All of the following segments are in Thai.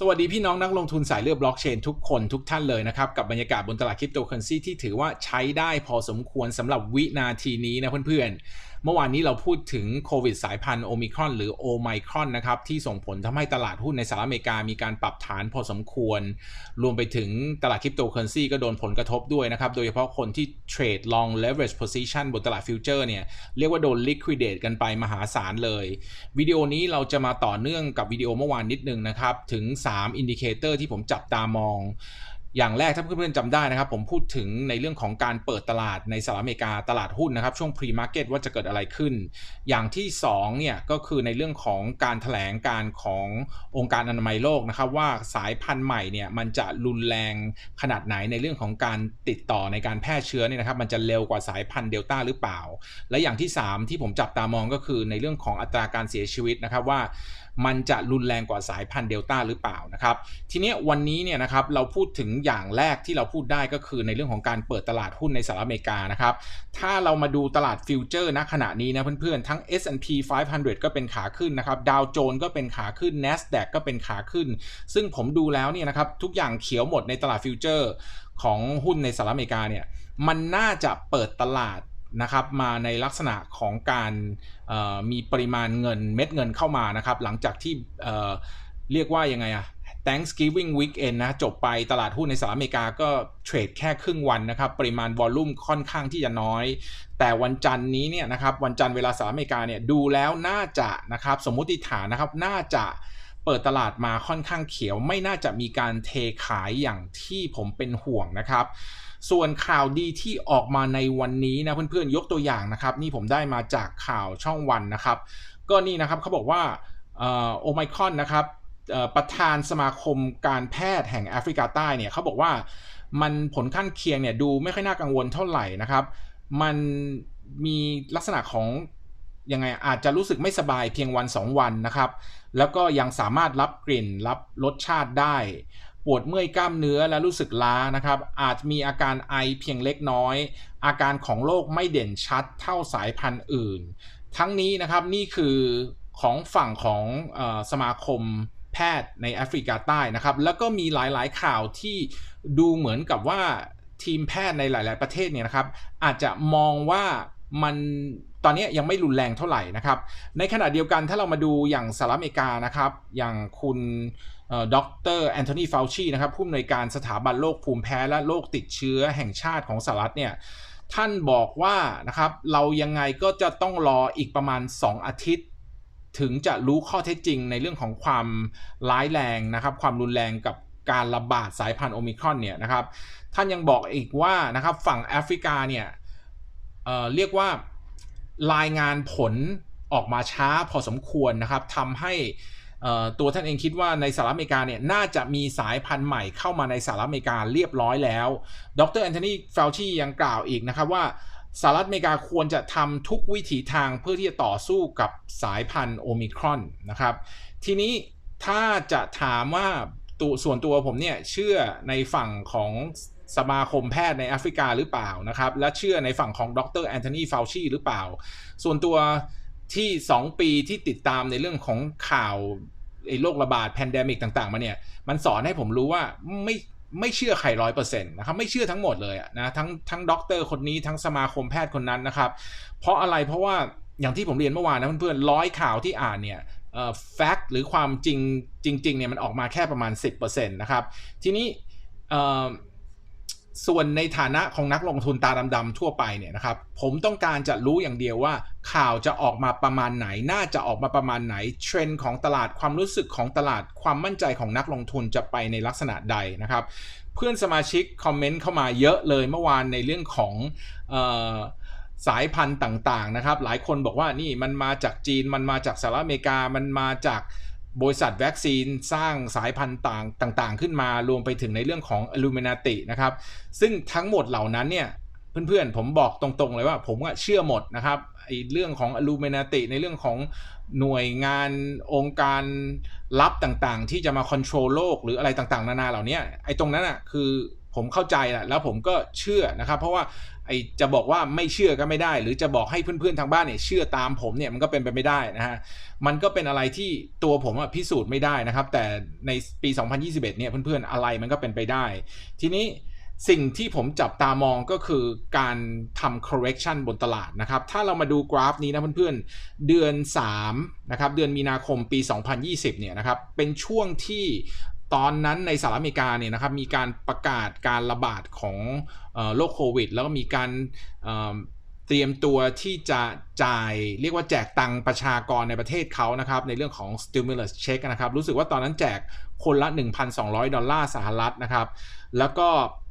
สวัสดีพี่น้องนักลงทุนสายเลือดบล็อกเชนทุกคนทุกท่านเลยนะครับ กับบรรยากาศบนตลาดคริปโตเคอเรนซีที่ถือว่าใช้ได้พอสมควรสำหรับวินาทีนี้นะเพื่อนๆเมื่อวานนี้เราพูดถึงโควิดสายพันธุ์โอมิครอนหรือโอไมครอนนะครับที่ส่งผลทำให้ตลาดหุ้นในสหรัฐอเมริกามีการปรับฐานพอสมควร รวมไปถึงตลาดคริปโตเคอเรนซีก็โดนผลกระทบด้วยนะครับ โดยเฉพาะคนที่เทรด long leverage position บนตลาดฟิวเจอร์เนี่ยเรียกว่าโดน liquidate กันไปมหาศาลเลย วิดีโอนี้เราจะมาต่อเนื่องกับวิดีโอเมื่อวานนิดนึงนะครับ ถึง 3 อินดิเคเตอร์ที่ผมจับตามอง อย่างแรกถ้าเพื่อนๆจำได้นะครับ ผมพูดถึงในเรื่องของการเปิดตลาดในสหรัฐอเมริกาตลาดหุ้นนะครับ ช่วง pre market ว่าจะเกิดอะไรขึ้น อย่างที่2เนี่ยก็คือในเรื่องของการถแถลงการขององค์การอนามัยโลกนะครับ ว่าสายพันธุ์ใหม่เนี่ยมันจะรุนแรงขนาดไหนในเรื่องของการติดต่อในการแพร่เชื้อเนี่ยนะครับ มันจะเร็วกว่าสายพันธุ์เดลต้าหรือเปล่า และอย่างที่ 3 ที่ผมจับตามองก็คือในเรื่องของอัตราการเสียชีวิตนะครับว่ามันจะรุนแรงกว่าสายพันธุ์เดลต้าหรือเปล่านะครับทีนี้วันนี้เนี่ยนะครับเราพูดถึงอย่างแรกที่เราพูดได้ก็คือในเรื่องของการเปิดตลาดหุ้นในสหรัฐอเมริกานะครับ ถ้าเรามาดูตลาดฟิวเจอร์ณขณะนี้นะเพื่อนๆ ทั้ง S&P 500 ก็เป็นขาขึ้นนะครับดาวโจนก็เป็นขาขึ้น NASDAQ ก็เป็นขาขึ้น ซึ่งผมดูแล้วเนี่ยนะครับทุกอย่างเขียวหมดในตลาดฟิวเจอร์ของหุ้นในสหรัฐอเมริกาเนี่ยมันน่าจะเปิดตลาดนะครับมาในลักษณะของการมีปริมาณเงินเม็ดเงินเข้ามานะครับหลังจากที่เรียกว่ายังไงอะ Thanksgiving weekend นะจบไปตลาดหุ้นในสหรัฐอเมริกาก็เทรดแค่ครึ่งวันนะครับ ปริมาณวอลลุ่มค่อนข้างที่จะน้อย แต่วันจันนี้เนี่ยนะครับวันจันทร์เวลาสหรัฐอเมริกาเนี่ยดูแล้วน่าจะนะครับสมมติฐานนะครับน่าจะเปิดตลาดมาค่อนข้างเขียวไม่น่าจะมีการเทขายอย่างที่ผมเป็นห่วงนะครับ ส่วนข่าวดีที่ออกมาในวันนี้นะเพื่อนๆยกตัวอย่างนะครับ นี่ผมได้มาจากข่าวช่องวันนะครับ ก็นี่นะครับเขาบอกว่าโอไมคอนนะครับ ประธานสมาคมการแพทย์แห่งแอฟริกาใต้เนี่ยเขาบอกว่ามันผลข้างเคียงเนี่ยดูไม่ค่อยน่ากังวลเท่าไหร่นะครับ มันมีลักษณะของยังไงอาจจะรู้สึกไม่สบายเพียงวัน 2 วันนะครับ แล้วก็ยังสามารถรับกลิ่นรับรสชาติได้ ปวดเมื่อยกล้ามเนื้อและรู้สึกล้านะครับ อาจมีอาการไอเพียงเล็กน้อย อาการของโรคไม่เด่นชัดเท่าสายพันธุ์อื่น ทั้งนี้นะครับนี่คือของฝั่งของอสมาคม พทย์ในแอฟริกาใต้นะครับ แล้วก็มีหลายๆข่าวที่ดูเหมือนกับว่าทีมแพทย์ในหลาย ๆ ประเทศเนี่ยนะครับ อาจจะมองว่ามันตอนนี้ยังไม่รุนแรงเท่าไหร่นะครับ ในขณะเดียวกันถ้าเรามาดูอย่างสหรัฐอเมริกานะครับ อย่างคุณด็อกเตอร์แอนโทนีฟาวชีนะครับผู้อำนวยการสถาบันโรคภูมิแพ้และโรคติดเชื้อแห่งชาติของสหรัฐเนี่ยท่านบอกว่านะครับเรายังไงก็จะต้องรออีกประมาณ 2 อาทิตย์ ถึงจะรู้ข้อเท็จจริงในเรื่องของความร้ายแรงนะครับ ความรุนแรงกับการระบาดสายพันธุ์โอมิครอนเนี่ยนะครับ ท่านยังบอกอีกว่านะครับฝั่งแอฟริกาเนี่ยเเรียกว่ารายงานผลออกมาช้าพอสมควรนะครับทำให้ตัวท่านเองคิดว่าในสหรัฐอเมริกาเนี่ยน่าจะมีสายพันธุ์ใหม่เข้ามาในสหรัฐอเมริกาเรียบร้อยแล้ว ดรแอนโทนีเฟลชียังกล่าวอีกนะครับว่า สหรัฐอเมริกาควรจะทำทุกวิถีทางเพื่อที่จะต่อสู้กับสายพันธุ์โอมิครอนนะครับ ทีนี้ถ้าจะถามว่าตัวส่วนตัวผมเนี่ยเชื่อในฝั่งของสมาคมแพทย์ในแอฟริกาหรือเปล่านะครับ และเชื่อในฝั่งของดรแอนโทนีเฟลชีหรือเปล่า ส่วนตัวที่ 2 ปีที่ติดตามในเรื่องของข่าวไอ้โรคระบาดแพนเดมิกต่าง ๆ มาเนี่ย มันสอนให้ผมรู้ว่าไม่ ไม่เชื่อใครร้อยเปอร์เซ็นต์นะครับไม่เชื่อทั้งหมดเลยนะทั้งทั้งด็อกเตอร์คนนี้ทั้งสมาคมแพทย์คนนั้นนะครับเพราะอะไรเพราะว่าอย่างที่ผมเรียนเมื่อวานนะเพื่อนๆร้อยข่าวที่อ่านเนี่ยเอ่อแฟกต์หรือความจริงจริงๆเนี่ยมันออกมาแค่ประมาณ 10%นะครับทีนี้เอ่อ ส่วนในฐานะของนักลงทุนตาดำๆทั่วไปเนี่ยนะครับ ผมต้องการจะรู้อย่างเดียวว่า ข่าวจะออกมาประมาณไหน น่าจะออกมาประมาณไหน เทรนด์ของตลาดความรู้สึกของตลาดความมั่นใจของนักลงทุนจะไปในลักษณะใดนะครับ เพื่อนสมาชิกคอมเมนต์เข้ามาเยอะเลยเมื่อวานในเรื่องของออสายพันธุ์ต่างๆนะครับ หลายคนบอกว่านี่มันมาจากจีนมันมาจากสหรัฐอเมริกามันมาจาก บริษัทวัคซีนสร้างสายพันธุ์ต่างต่างๆ ขึ้นมารวมไปถึงในเรื่องของอลูมินาตินะครับ ซึ่งทั้งหมดเหล่านั้นเนี่ยเพื่อนๆ ผมบอกตรงๆเลยว่า ผมก็เชื่อหมดนะครับไอ้เรื่องของอลูมินาติในเรื่องของหน่วยงานองค์การลับต่างๆ ที่จะมาควบคุมโลกหรืออะไรต่างๆ นานาเหล่านี้ไอ้ตรงนั้นอะคือผมเข้าใจแหละแล้วผมก็เชื่อนะครับ เพราะว่า ไอจะบอกว่าไม่เชื่อก็ไม่ได้ หรือจะบอกให้เพื่อนๆทางบ้านเนี่ยเชื่อตามผมเนี่ยมันก็เป็นไปไม่ได้นะฮะมันก็เป็นอะไรที่ตัวผมพิสูจน์ไม่ได้นะครับ แต่ในปี 2021เนี่ยเพื่อนๆอะไรมันก็เป็นไปได้ ทีนี้สิ่งที่ผมจับตามองก็คือการทำ correction บนตลาดนะครับ ถ้าเรามาดูกราฟนี้นะเพื่อนๆ เดือน3นะครับ เดือนมีนาคมปี 2020 เนี่ยนะครับ เป็นช่วงที่ ตอนนั้นในสหรัฐอเมริกาเนี่ยนะครับมีการประกาศการระบาดของโรคโควิด แล้วก็มีการเตรียมตัวที่จะจ่ายเรียกว่าแจกตังประชากรในประเทศเขานะครับ ในเรื่องของ stimulus check นะครับ รู้สึกว่าตอนนั้นแจกคนละ 1,200 ดอลลาร์สหรัฐนะครับ แล้วก็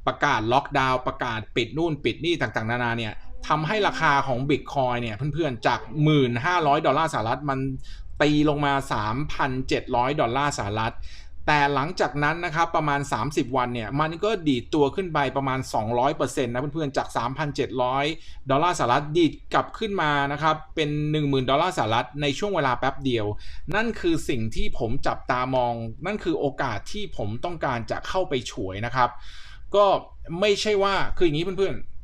ประกาศล็อกดาวน์ประกาศปิดนู่นปิดนี่ต่างๆ นานาเนี่ยทำให้ราคาของบิตคอยเนี่ยเพื่อนๆ จาก 1,500 ดอลลาร์สหรัฐ มันตีลงมา 3,700 ดอลลาร์สหรัฐ แต่หลังจากนั้นนะครับประมาณ 30 วันเนี่ยมันก็ดีดตัวขึ้นไปประมาณ 200%นะเพื่อนๆจาก 3,700 ดอลลาร์สหรัฐดีดกลับขึ้นมานะครับเป็น 10,000 ดอลลาร์สหรัฐในช่วงเวลาแป๊บเดียว นั่นคือสิ่งที่ผมจับตามอง นั่นคือโอกาสที่ผมต้องการจะเข้าไปฉวยนะครับ ก็ไม่ใช่ว่าคืออย่างนี้เพื่อนๆ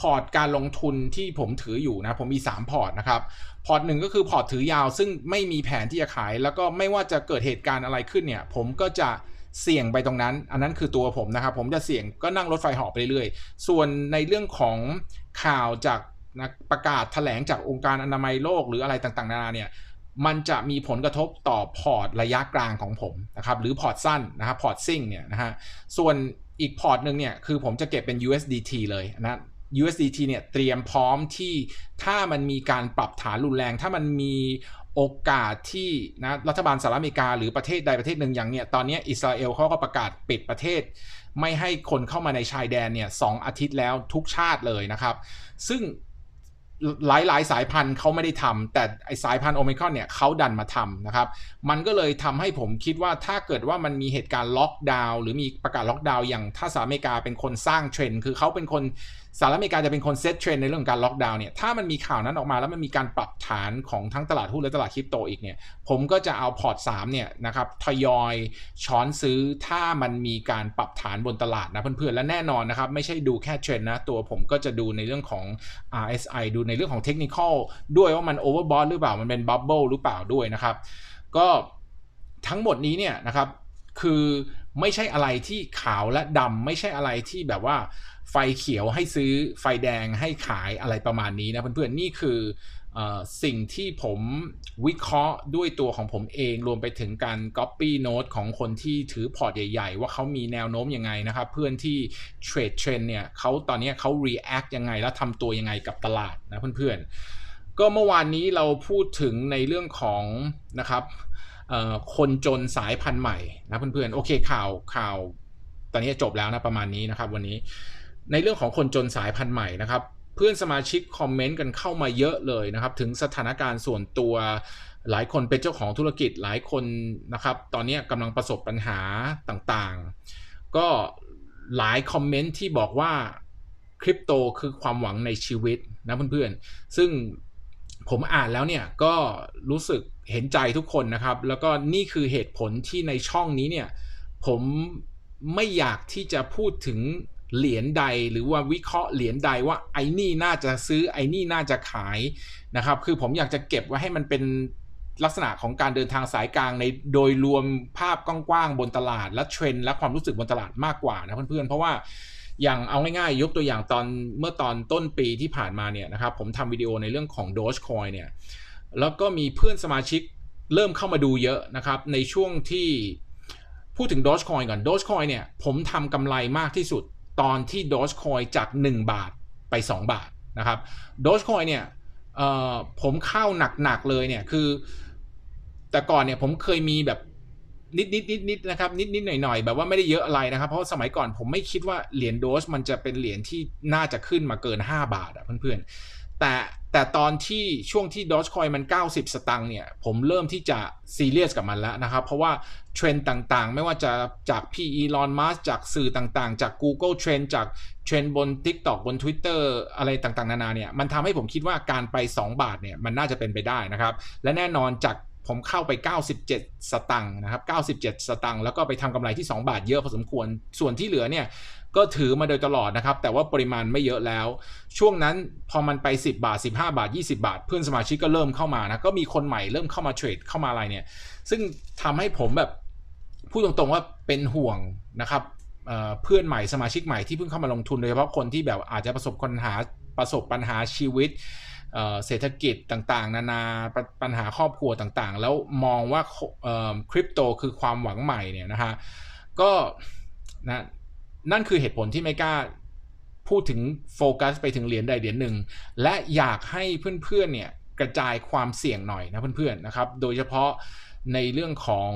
พอร์ตการลงทุนที่ผมถืออยู่นะ ผมมี 3 พอร์ตนะครับ พอร์ตหนึ่งก็คือพอร์ตถือยาว ซึ่งไม่มีแผนที่จะขาย แล้วก็ไม่ว่าจะเกิดเหตุการณ์อะไรขึ้นเนี่ย ผมก็จะเสี่ยงไปตรงนั้น อันนั้นคือตัวผมนะครับ ผมจะเสี่ยงก็นั่งรถไฟหอบไปเรื่อยๆ ส่วนในเรื่องของข่าวจากนะประกาศถแถลงจากองค์การอนามัยโลกหรืออะไรต่างๆ นานาเนี่ยมันจะมีผลกระทบต่อพอร์ตระยะกลางของผมนะครับหรือพอร์ตสั้นนะครับพอร์ตซิ่งเนี่ยนะฮะส่วนอีกพอร์ตหนึ่งเนี่ยคือผมจะเก็บเป็น USDT เลยนะ USDT เนี่ยเตรียมพร้อมที่ถ้ามันมีการปรับฐานรุนแรง ถ้ามันมีโอกาสที่นะรัฐบาลสหรัฐอเมริกาหรือประเทศใดประเทศหนึ่งอย่างเนี่ยตอนนี้อิสราเอลเขาก็ประกาศปิดประเทศ ไม่ให้คนเข้ามาในชายแดนเนี่ยสอาทิตย์แล้วทุกชาติเลยนะครับ ซึ่งหลายๆสายพันธุ์เขาไม่ได้ทำแต่ไอสายพันธุ์โอมิครอนเนี่ยเขาดันมาทำนะครับ มันก็เลยทำให้ผมคิดว่าถ้าเกิดว่ามันมีเหตุการณ์ล็อกดาวน์หรือมีประกาศล็อกดาวน์อย่างถ้าสหรัฐอเมริกาเป็นคนสร้างเทรนด์คือเขาเป็นคน สหรัฐอเมริกาจะเป็นคนเซตเทรนในเรื่องการล็อกดาวน์เนี่ยถ้ามันมีข่าวนั้นออกมาแล้วมันมีการปรับฐานของทั้งตลาดหุ้นและตลาดคริปโตอีกเนี่ยผมก็จะเอาพอร์ต3เนี่ยนะครับทยอยช้อนซื้อถ้ามันมีการปรับฐานบนตลาดนะเพื่อนๆและแน่นอนนะครับไม่ใช่ดูแค่เทรนนะตัวผมก็จะดูในเรื่องของ RSI ดูในเรื่องของเทคนิคอลด้วยว่ามันโอเวอร์บอทหรือเปล่ามันเป็นบับเบิลหรือเปล่าด้วยนะครับก็ทั้งหมดนี้เนี่ยนะครับคือไม่ใช่อะไรที่ขาวและดำไม่ใช่อะไรที่แบบว่า ไฟเขียวให้ซื้อไฟแดงให้ขายอะไรประมาณนี้นะเพื่อนๆนี่คืออสิ่งที่ผมวิเคราะห์ด้วยตัวของผมเองรวมไปถึงการ Copy Note ของคนที่ถือพอร์ตใหญ่ ๆ ว่าเขามีแนวโน้มยังไงนะครับ เพื่อนที่เทรดเทรนเนี่ยเขาตอนนี้เขา react ยังไง แล้วทำตัวยังไงกับตลาดนะเพื่อนๆ ก็เมื่อวานนี้เราพูดถึงในเรื่องของนะครับคนจนสายพันธุ์ใหม่นะเพื่อนๆ โอเคข่าวข่าว ตอนนี้จบแล้วนะประมาณนี้นะครับวันนี้ ในเรื่องของคนจนสายพันธุ์ใหม่นะครับ เพื่อนสมาชิกคอมเมนต์กันเข้ามาเยอะเลยนะครับ ถึงสถานการณ์ส่วนตัวหลายคนเป็นเจ้าของธุรกิจหลายคนนะครับ ตอนนี้กำลังประสบปัญหาต่างๆ ก็หลายคอมเมนต์ที่บอกว่าคริปโตคือความหวังในชีวิตนะเพื่อนๆ ซึ่งผมอ่านแล้วเนี่ยก็รู้สึกเห็นใจทุกคนนะครับ แล้วก็นี่คือเหตุผลที่ในช่องนี้เนี่ย ผมไม่อยากที่จะพูดถึง เหรียญใดหรือว่าวิเคราะห์เหรียญใดว่าไอ้นี่น่าจะซื้อไอ้นี่น่าจะขายนะครับ คือผมอยากจะเก็บไว้ให้มันเป็นลักษณะของการเดินทางสายกลางในโดยรวมภาพกว้างๆบนตลาด และเทรนและความรู้สึกบนตลาดมากกว่านะเพื่อนๆ เพราะว่าอย่างเอาง่ายๆ ยกตัวอย่างตอนเมื่อตอนต้นปีที่ผ่านมาเนี่ยนะครับผมทำวิดีโอในเรื่องของ Dogecoin เนี่ยแล้วก็มีเพื่อนสมาชิกเริ่มเข้ามาดูเยอะนะครับ ในช่วงที่พูดถึง Dogecoin ก่อน Dogecoin เนี่ยผมทำกำไรมากที่สุด ตอนที่ Dogecoin จาก 1 บาทไป 2 บาทนะครับ Dogecoin เนี่ยผมเข้าหนักๆเลยเนี่ยคือ แต่ก่อนเนี่ยผมเคยมีแบบนิดนิดนิดนิดนะครับนิดนิดหน่อยหน่อยแบบว่าไม่ได้เยอะอะไรนะครับ เพราะสมัยก่อนผมไม่คิดว่าเหรียญโดสมันจะเป็นเหรียญที่น่าจะขึ้นมาเกิน 5 บาทอะเพื่อนๆ แต่แต่ตอนที่ช่วงที่ดอชคอยมัน 90 สตังค์เนี่ย ผมเริ่มที่จะซีเรียสกับมันแล้วนะครับ เพราะว่าเทรนด์ต่างๆ ไม่ว่าจะจากพี่อีลอนมัสจากสื่อต่างๆ จาก Google Trend จากเทรนด์บน TikTok บน Twitter อะไรต่างๆ นานาเนี่ย มันทำให้ผมคิดว่าการไป 2 บาทเนี่ย มันน่าจะเป็นไปได้นะครับ และแน่นอนจากผมเข้าไป 97 สตังค์นะครับ 97 สตังค์แล้วก็ไปทำกำไรที่ 2 บาทเยอะพอสมควร ส่วนที่เหลือเนี่ย ก็ถือมาโดยตลอดนะครับ แต่ว่าปริมาณไม่เยอะแล้ว ช่วงนั้นพอมันไป 10 บาท 15 บาท 20 บาท เพื่อนสมาชิกก็เริ่มเข้ามานะ ก็มีคนใหม่เริ่มเข้ามาเทรดเข้ามาอะไรเนี่ย ซึ่งทำให้ผมแบบพูดตรงๆว่าเป็นห่วงนะครับเพื่อนใหม่สมาชิกใหม่ที่เพิ่งเข้ามาลงทุนโดยเฉพาะคนที่แบบอาจจะประสบปัญหาประสบปัญหาชีวิตเศรษฐกิจต่างๆ นานาปัญหาครอบครัวต่างๆ แล้วมองว่าคริปโตคือความหวังใหม่เนี่ยนะฮะก็นะ นั่นคือเหตุผลที่ไม่กล้าพูดถึงโฟกัสไปถึงเหรียญใดเหรียญหนึ่ง และอยากให้เพื่อนๆเนี่ยกระจายความเสี่ยงหน่อยนะเพื่อนๆนะครับ โดยเฉพาะในเรื่องของ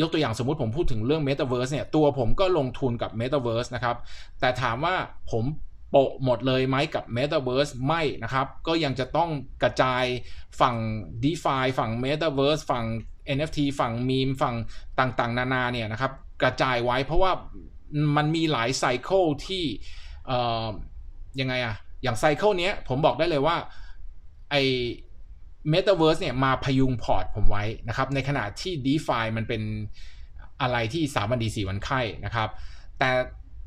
ยกตัวอย่างสมมุติผมพูดถึงเรื่อง Metaverse เนี่ยตัวผมก็ลงทุนกับ Metaverse นะครับ แต่ถามว่าผมโปะหมดเลยไหมกับ Metaverse ไม่นะครับ ก็ยังจะต้องกระจายฝั่ง DeFi ฝั่ง Metaverse ฝั่ง NFT ฝั่งมีมฝั่งต่างๆ นานาเนี่ยนะครับ กระจายไว้เพราะว่า มันมีหลายไซเคิลที่ยังไงอะอย่างไซเคิลนี้ผมบอกได้เลยว่าไอเมตาเวิร์สเนี่ยมาพยุงพอร์ตผมไว้นะครับ ในขณะที่ DeFi มันเป็นอะไรที่สามวันดีสี่วันไข้นะครับ แต่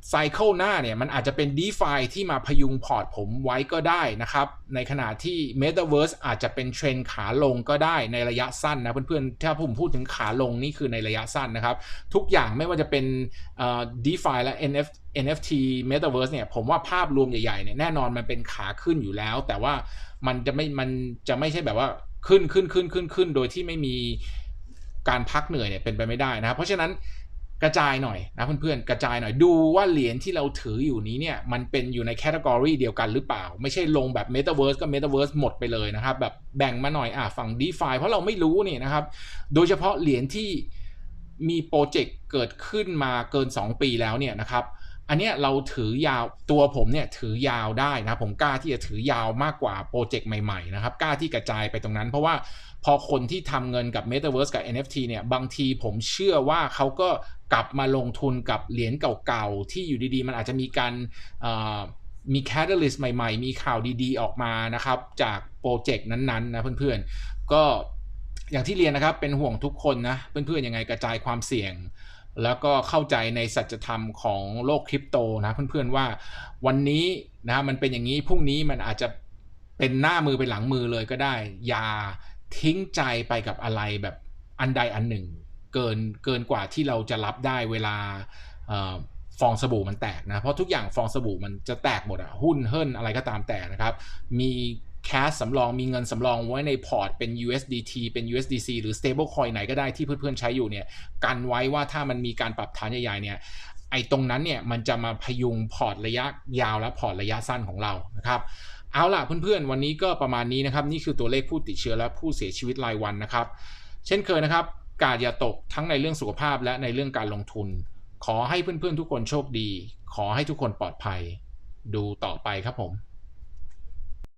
ไซเคิลหน้าเนี่ยมันอาจจะเป็น d e f าที่มาพยุงพอร์ตผมไว้ก็ได้นะครับ ในขณะที่ Metaverse อาจจะเป็นเทรนขาลงก็ได้ในระยะสั้นนะเพื่อนๆ ถ้าผมพูดถึงขาลงนี่คือในระยะสั้นนะครับ ทุกอย่างไม่ว่าจะเป็น d e f าและ NF NFT Metaverse เนี่ยผมว่าภาพรวมใหญ่ๆเนี่ยแน่นอนมันเป็นขาขึ้นอยู่แล้ว แต่ว่ามันจะไม่มันจะไม่ใช่แบบว่าขึ้นขึ้นขึ้นขึ้นขึ้นโดยที่ไม่มีการพักเหนื่อยเนี่ยเป็นไปไม่ได้นะครับเพราะฉะนั้น กระจายหน่อยนะเพื่อนๆกระจายหน่อยดูว่าเหรียญที่เราถืออยู่นี้เนี่ยมันเป็นอยู่ในแคตตากรีเดียวกันหรือเปล่า ไม่ใช่ลงแบบ Metaverse ก็ Metaverse หมดไปเลยนะครับ แบบแบ่งมาหน่อยอะฝั่ง d e f าเพราะเราไม่รู้นี่นะครับ โดยเฉพาะเหรียญที่มีโปรเจกต์เกิดขึ้นมาเกิน 2 ปีแล้วเนี่ยนะครับ อันนี้เราถือยาวตัวผมเนี่ยถือยาวได้นะ ผมกล้าที่จะถือยาวมากกว่าโปรเจกต์ใหม่ๆนะครับกล้าที่กระจายไปตรงนั้น เพราะว่าพอคนที่ทำเงินกับ Metaverse กับ NFT เนี่ยบางทีผมเชื่อว่าเขาก็กลับมาลงทุนกับเหรียญเก่าๆ ที่อยู่ดีๆ มันอาจจะมีการมีแคตตาลิสต์ใหม่ๆ มีข่าวดีๆ ออกมานะครับ จากโปรเจกต์นั้นๆนะเพื่อนๆ ก็อย่างที่เรียนนะครับเป็นห่วงทุกคนนะ เพื่อนๆ ยังไงกระจายความเสี่ยง แล้วก็เข้าใจในสัจธรรมของโลกคริปโตนะเพื่อนๆว่าวันนี้นะมันเป็นอย่างนี้พรุ่งนี้มันอาจจะเป็นหน้ามือเป็นหลังมือเลยก็ได้ อย่าทิ้งใจไปกับอะไรแบบอันใดอันหนึ่ง เกินเกินกว่าที่เราจะรับได้เวลาฟองสบู่มันแตกนะ เพราะทุกอย่างฟองสบู่มันจะแตกหมดอะหุ้นเฮิรนอะไรก็ตามแต่นะครับ มี แคสสำรองมีเงินสำรองไว้ในพอร์ตเป็น USDT เป็น USDC หรือ stable coin ไหนก็ได้ที่เพื่อนๆใช้อยู่เนี่ยกันไว้ว่าถ้ามันมีการปรับฐานใหญ่ๆเนี่ยไอ้ตรงนั้นเนี่ยมันจะมาพยุงพอร์ตระยะยาวและพอร์ตระยะสั้นของเรานะครับเอาล่ะเพื่อนๆ วันนี้ก็ประมาณนี้นะครับ นี่คือตัวเลขผู้ติดเชื้อและผู้เสียชีวิตรายวันนะครับ เช่นเคยนะครับ กาดอย่าตกทั้งในเรื่องสุขภาพและในเรื่องการลงทุน ขอให้เพื่อนๆ ทุกคนโชคดี ขอให้ทุกคนปลอดภัย ดูต่อไปครับผม